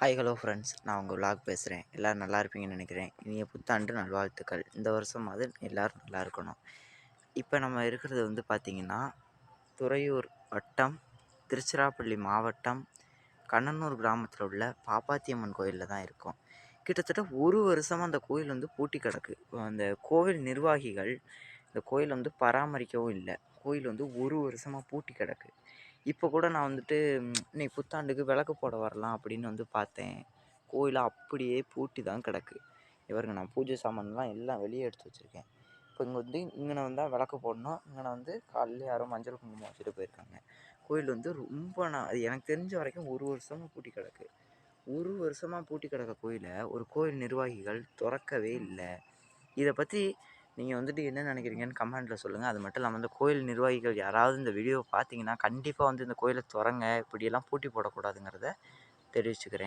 Hi hello friends நான் உங்கள் vlog பேசுகிறேன் எல்லோரும் நல்லா இருப்பீங்கன்னு நினைக்கிறேன். இனிய புத்தாண்டு நல்வாழ்த்துக்கள். இந்த வருஷமாவது எல்லோரும் நல்லா இருக்கணும். இப்போ நம்ம இருக்கிறது வந்து பார்த்திங்கன்னா துறையூர் வட்டம் திருச்சிராப்பள்ளி மாவட்டம் கண்ணனூர் கிராமத்தில் உள்ள பாப்பாத்தியம்மன் கோயிலில் தான் இருக்கோம். கிட்டத்தட்ட ஒரு வருஷமாக அந்த கோயில் வந்து பூட்டி கிடக்கு. அந்த கோவில் நிர்வாகிகள் இந்த கோயில் வந்து பராமரிக்கவும் இல்லை. கோயில் வந்து ஒரு வருஷமாக பூட்டி கிடக்கு. இப்போ கூட நான் வந்துட்டு இன்னைக்கு புத்தாண்டுக்கு விளக்கு போட வரலாம் அப்படின்னு வந்து பார்த்தேன். கோயில்? அப்படியே பூட்டி தான் கிடக்கு. இவருங்க நான் பூஜை சாமான்லாம் எல்லாம் வெளியே எடுத்து வச்சுருக்கேன். இப்போ இங்கே வந்து இங்கே வந்தால் விளக்கு போடணும். இங்கே வந்து காலையில் யாரும் மஞ்சள் குங்குமம் வச்சுட்டு போயிருக்காங்க. கோயில் வந்து ரொம்ப நான் அது எனக்கு தெரிஞ்ச வரைக்கும் ஒரு வருஷமாக பூட்டி கிடக்கு. ஒரு வருஷமாக பூட்டி கிடக்க கோயிலை ஒரு கோயில் நிர்வாகிகள் திறக்கவே இல்லை. இதை பற்றி நீங்கள் வந்துட்டு என்ன நினைக்கிறீங்கன்னு கமெண்ட்டில் சொல்லுங்கள் அது மட்டும் இல்லாமல் இந்த கோயில் நிர்வாகிகள் யாராவது இந்த வீடியோ பார்த்தீங்கன்னா கண்டிப்பாக வந்து இந்த கோயிலை திறங்க இப்படியெல்லாம் பூட்டி போடக்கூடாதுங்கிறத தெரிவிச்சுக்கிறேன்.